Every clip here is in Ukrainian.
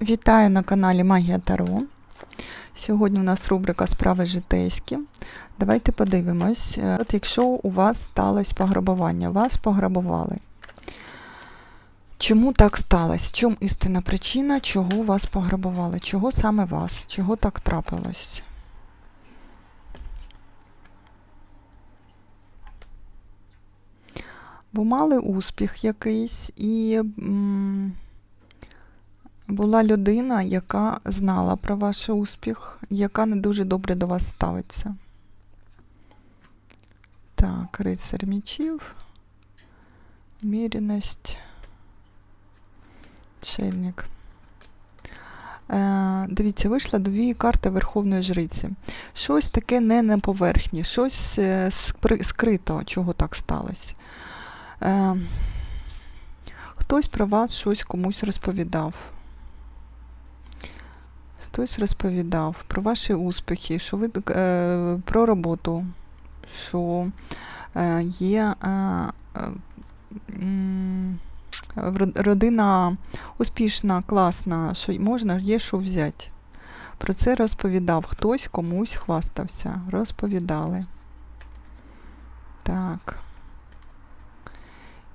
Вітаю на каналі Магія Таро. Сьогодні у нас рубрика Справи житейські. Давайте подивимось, е, от якщо у вас сталося пограбування, вас пограбували. Чому так сталося? В чому істинна причина, чого вас пограбували? Чого саме вас? Чого так трапилось? Бо мали успіх якийсь і. м, була людина, яка знала про ваш успіх, яка не дуже добре до вас ставиться. Так, рицар мічів, міряність, чельник. Е, дивіться, вийшла дві карти Верховної Жриці. Щось таке не на поверхні, щось е, скри- скрито, чого так сталося. Е, хтось про вас щось комусь розповідав. Хтось розповідав про ваші успіхи, що ви е, про роботу, що е, є е, родина успішна, класна, що можна є що взяти. Про це розповідав хтось комусь хвастався. Розповідали. Так.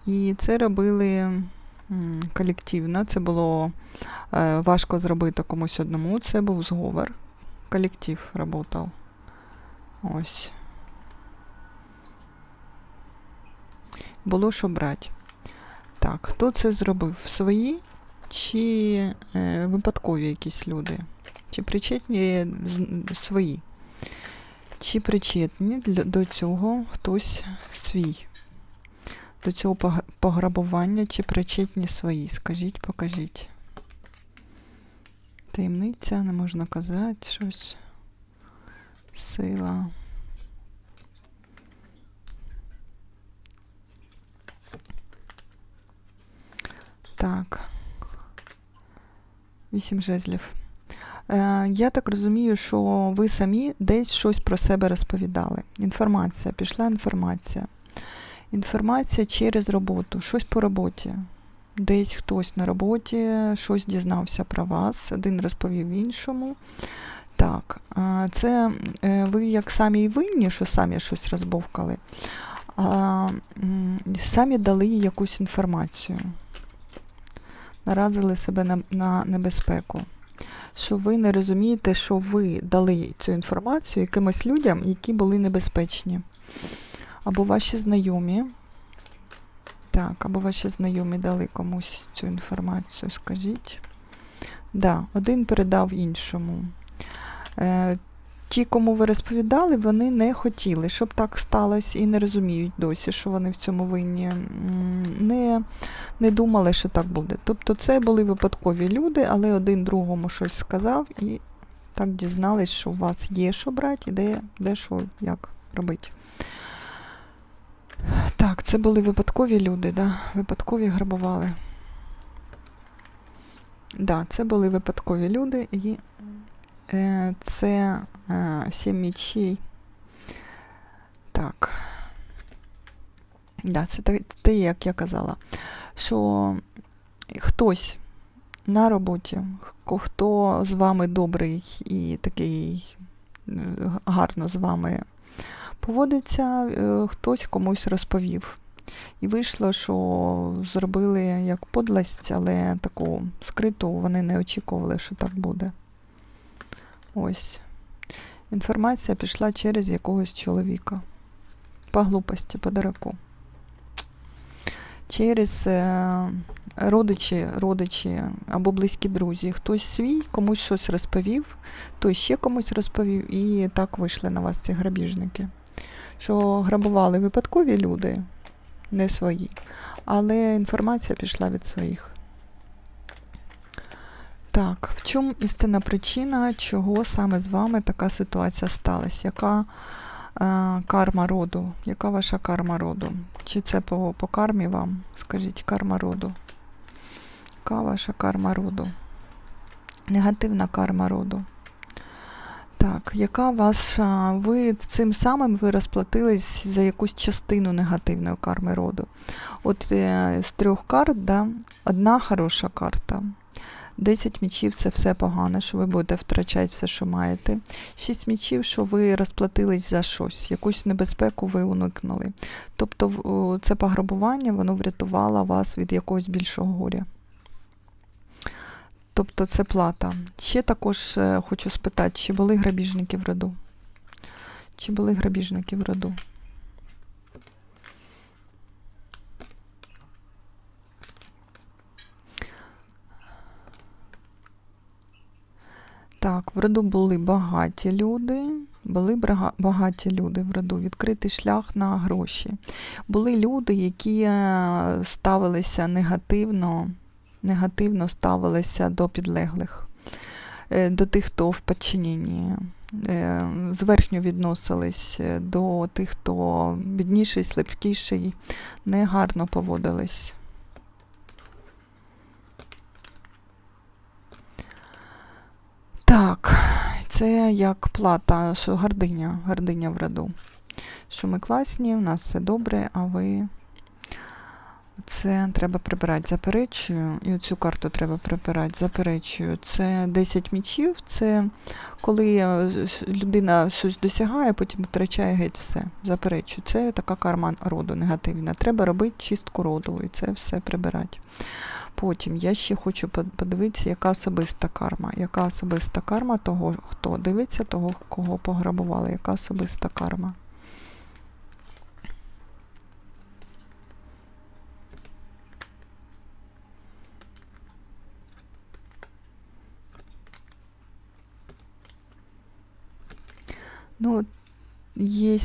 І це робили колективно. Це було е, важко зробити комусь одному. Це був зговор. Колектив працював. Ось. Було що брати. Так, хто це зробив? Свої чи е, випадкові якісь люди? Чи причетні з- свої? Чи причетні до цього хтось свій? До цього пограбування чи причетні свої? Скажіть, покажіть. Таємниця, не можна казати щось. Сила. Так. Вісім жезлів. Е, я так розумію, що ви самі десь щось про себе розповідали. Інформація, пішла інформація. Інформація через роботу, щось по роботі. Десь хтось на роботі щось дізнався про вас, один розповів іншому. Так, це е, ви як самі й винні, що самі щось розбовкали, а самі дали якусь інформацію, наразили себе на, на небезпеку. Що ви не розумієте, що ви дали цю інформацію якимось людям, які були небезпечні. Або ваші знайомі. Так, або ваші знайомі дали комусь цю інформацію, скажіть. Да, один передав іншому. Е, ті, кому ви розповідали, вони не хотіли, щоб так сталося, і не розуміють досі, що вони в цьому винні. Не, не думали, що так буде. Тобто це були випадкові люди, але один другому щось сказав і так дізнались, що у вас є що брати, і де, де що, як робити. Це були випадкові люди, да? випадкові грабували. Да, це були випадкові люди, і е, це е, сім мічей. Так. Да, це те, як я казала, що хтось на роботі, хто- хто з вами добрий і такий е, гарно з вами поводиться, е, хтось комусь розповів. І вийшло, що зробили як подлость, але таку скриту вони не очікували, що так буде. Ось. Інформація пішла через якогось чоловіка. По глупості, по дураку. Через е, родичі, родичі або близькі друзі. Хтось свій комусь щось розповів, той ще комусь розповів, і так вийшли на вас ці грабіжники. Що грабували випадкові люди, не свої, але інформація пішла від своїх. Так, в чому істинна причина, чого саме з вами така ситуація сталася? Яка е, карма роду? Яка ваша карма роду? Чи це по, по кармі вам? Скажіть, карма роду. Яка ваша карма роду? Негативна карма роду. Так, яка ваша. Ви цим самим ви розплатились за якусь частину негативної карми роду. От е, з трьох карт, да, одна хороша карта. 10 мічів це все погано, що ви будете втрачати все, що маєте. 6 мічів, що ви розплатились за щось, якусь небезпеку ви уникнули. Тобто це пограбування, воно врятувало вас від якогось більшого горя. Тобто це плата. Ще також е, хочу спитати, чи були грабіжники в роду? Чи були грабіжники в роду? Так, в роду були багаті люди. Були багаті люди в роду, відкритий шлях на гроші. Були люди, які е, ставилися негативно, негативно ставилися до підлеглих, е, до тих, хто в підчиненні. е, Зверхньо відносились е, до тих, хто бідніший, слабкіший, негарно поводились. Так, це як плата, що гординя, гординя в роду. Що ми класні, у нас все добре, а ви. Це треба прибирати, заперечую. І оцю карту треба прибирати, заперечую. Це 10 мічів, це коли е, людина щось досягає, потім втрачає геть все. Заперечую. Це така карма роду негативна. Треба робити чистку роду і це все прибирати. Потім я ще хочу подивитися, яка особиста карма. Яка особиста карма того, хто дивиться, того, кого пограбували, яка особиста карма. Ну, є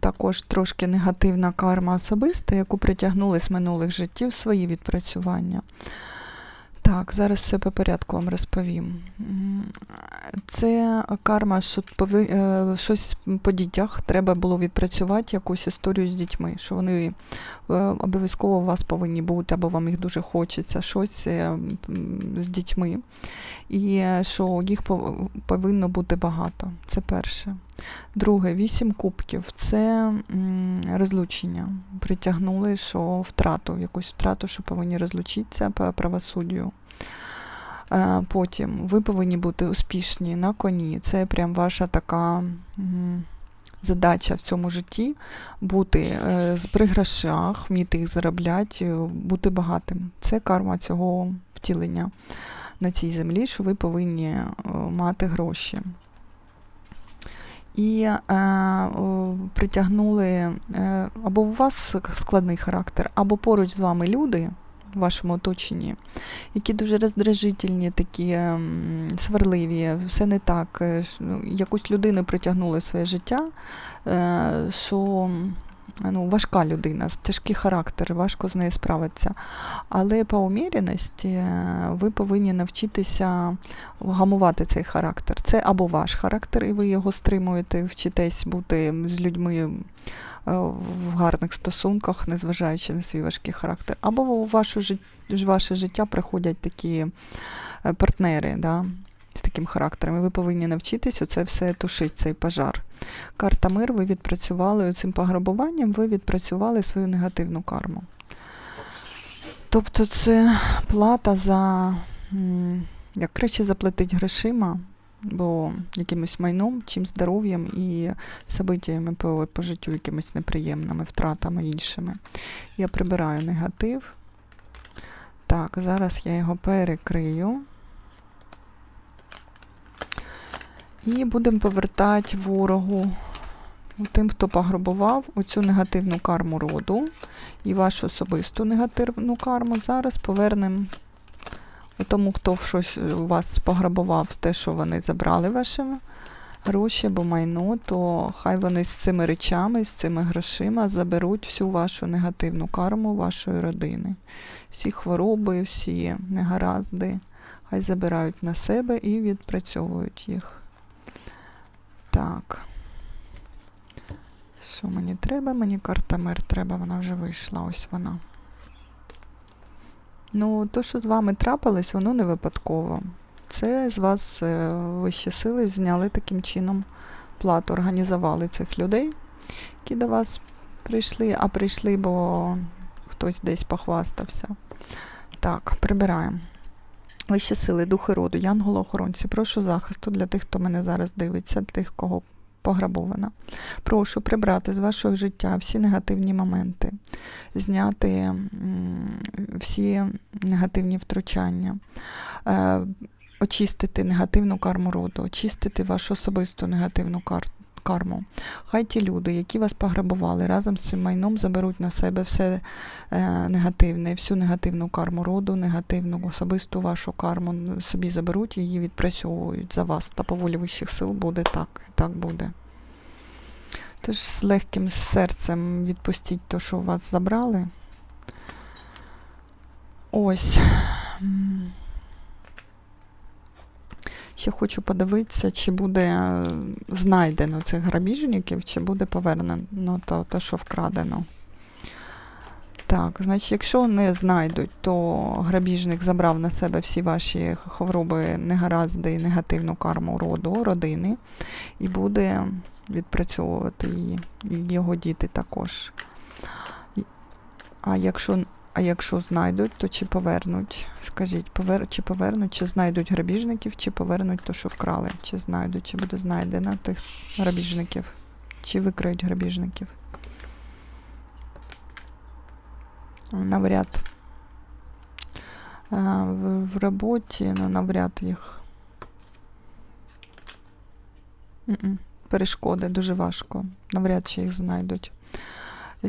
також трошки негативна карма особиста, яку притягнули з минулих життів свої відпрацювання. Так, зараз все по порядку вам розповім. Це карма, що е, щось по дітях треба було відпрацювати якусь історію з дітьми, що вони е, обов'язково у вас повинні бути, або вам їх дуже хочеться, щось е, з дітьми. І що їх повинно бути багато. Це перше. Друге, вісім кубків це розлучення. Притягнули, що втрату, якусь втрату, що повинні розлучитися по правосуддю. Е, Потім ви повинні бути успішні на коні. Це прям ваша така задача в цьому житті бути е, з- грошах, вміти їх заробляти, е, бути багатим. Це карма цього втілення на цій землі, що ви повинні мати гроші. І е, притягнули е, або у вас складний характер, або поруч з вами люди в вашому оточенні, які дуже роздражительні, такі ем, сварливі, все не так. е, ну, Якусь людину притягнули в своє життя, що ну, важка людина, тяжкий характер, важко з нею справитися. Але по уміряності е, ви повинні навчитися гамувати цей характер. Це або ваш характер, і ви його стримуєте, вчитесь бути з людьми е, в гарних стосунках, незважаючи на свій важкий характер. Або у вашу, ваше життя приходять такі е, партнери да, з таким характером. І ви повинні навчитись оце все тушити, цей пожар. Карта мир, ви відпрацювали цим пограбуванням, ви відпрацювали свою негативну карму. Тобто це плата за як краще заплатити грошима, бо якимось майном, чим здоров'ям і событиями по, по життю, якимись неприємними втратами іншими. Я прибираю негатив. Так, зараз я його перекрию. І будемо повертати ворогу тим, хто пограбував оцю негативну карму роду і вашу особисту негативну карму. Зараз повернемо тому, хто щось е, у вас пограбував те, що вони забрали ваші гроші або майно, то хай вони з цими речами, з цими грошима заберуть всю вашу негативну карму вашої родини. Всі хвороби, всі негаразди, хай забирають на себе і відпрацьовують їх. Так. Що мені треба? Мені карта мир треба, вона вже вийшла, ось вона. Ну, то, що з вами трапилось, воно не випадково. Це з вас е, вищі сили зняли таким чином плату, організували цих людей, які до вас прийшли, а прийшли, бо хтось десь похвастався. Так, прибираємо. Вищі сили, духи роду, янголи-охоронці, прошу захисту для тих, хто мене зараз дивиться, для тих, кого пограбована. Прошу прибрати з вашого життя всі негативні моменти, зняти всі негативні втручання, е, очистити негативну карму роду, очистити вашу особисту негативну кар- карму. Хай ті люди, які вас пограбували, разом з цим майном заберуть на себе все е, негативне, всю негативну карму роду, негативну особисту вашу карму собі заберуть, її відпрацьовують за вас. Та по волі вищих сил буде так. Так буде. Тож з легким серцем відпустіть те, що у вас забрали. Ось. Ще хочу подивитися, чи буде е, знайдено цих грабіжників, чи буде повернено то, те, що вкрадено. Так, значить, якщо не знайдуть, то грабіжник забрав на себе всі ваші хвороби, негаразди і негативну карму роду, родини, і буде відпрацьовувати її, і його діти також. А якщо, а якщо знайдуть, то чи повернуть? Скажіть, повер, чи повернуть, чи знайдуть грабіжників, чи повернуть то, що вкрали, чи знайдуть, чи буде знайдено тих грабіжників, чи викриють грабіжників. Навряд. А, в, в роботі, ну, навряд їх. М-м. Перешкоди дуже важко. Навряд чи їх знайдуть.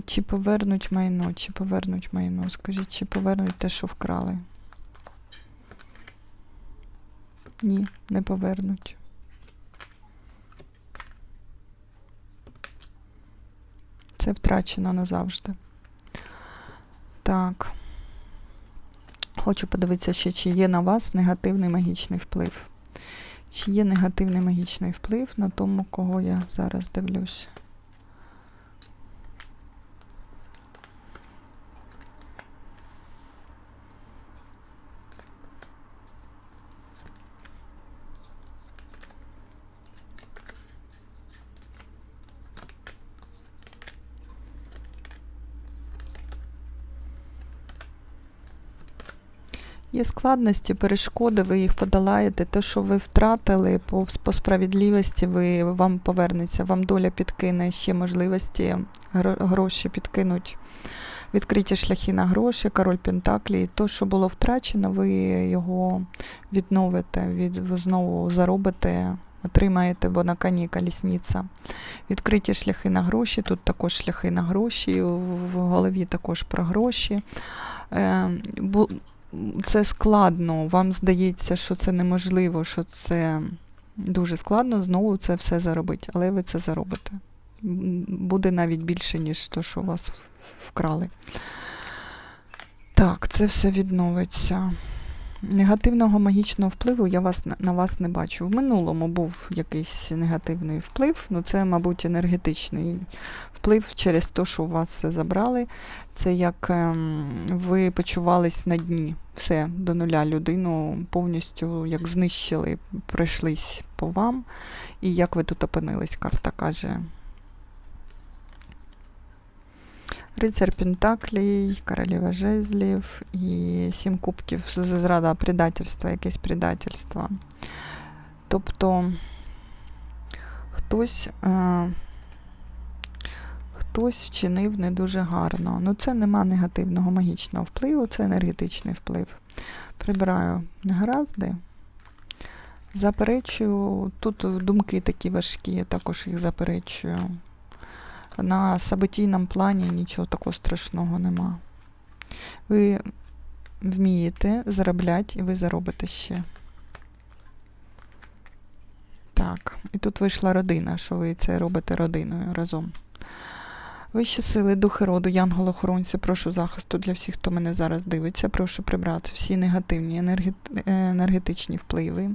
Чи повернуть майно, чи повернуть майно. Скажіть, чи повернуть те, що вкрали? Ні, не повернуть. Це втрачено назавжди. Так. Хочу подивитися ще, чи є на вас негативний магічний вплив. Чи є негативний магічний вплив на тому, кого я зараз дивлюсь? Є складності, перешкоди, ви їх подолаєте. Те, що ви втратили по, по справедливості, ви, вам повернеться, вам доля підкине ще можливості, гроші підкинуть, відкриті шляхи на гроші, король Пентаклі. І то, що було втрачено, ви його відновите, від, ви знову заробите, отримаєте, бо на коні колісниця. Відкриті шляхи на гроші, тут також шляхи на гроші, в в голові також про гроші. Це складно. Вам здається, що це неможливо, що це дуже складно знову це все заробити, але ви це заробите. Буде навіть більше, ніж то, що вас вкрали. Так, це все відновиться. Негативного магічного впливу я вас, на вас не бачу. В минулому був якийсь негативний вплив, ну це, мабуть, енергетичний вплив через те, що у вас все забрали. Це як ем, ви почувались на дні. Все, до нуля людину повністю як знищили, пройшлись по вам. І як ви тут опинились, карта каже. Рицар Пентаклей, королева жезлів і сім кубків зрада предательства, якесь предательство. Тобто хтось, е, хтось вчинив не дуже гарно. Ну це нема негативного магічного впливу, це енергетичний вплив. Прибираю негаразди. Заперечую, тут думки такі важкі, я також їх заперечую. На событійному плані нічого такого страшного нема. Ви вмієте заробляти і ви заробите ще. Так, і тут вийшла родина, що ви це робите родиною разом. Вищі сили, духи роду, янголи-охоронці, прошу захисту для всіх, хто мене зараз дивиться. Прошу прибрати всі негативні енергет- енергетичні впливи,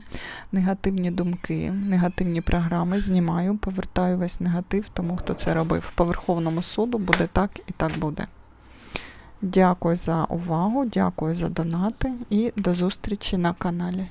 негативні думки, негативні програми. Знімаю, повертаю весь негатив тому, хто це робив. По Верховному суду буде так і так буде. Дякую за увагу, дякую за донати і до зустрічі на каналі.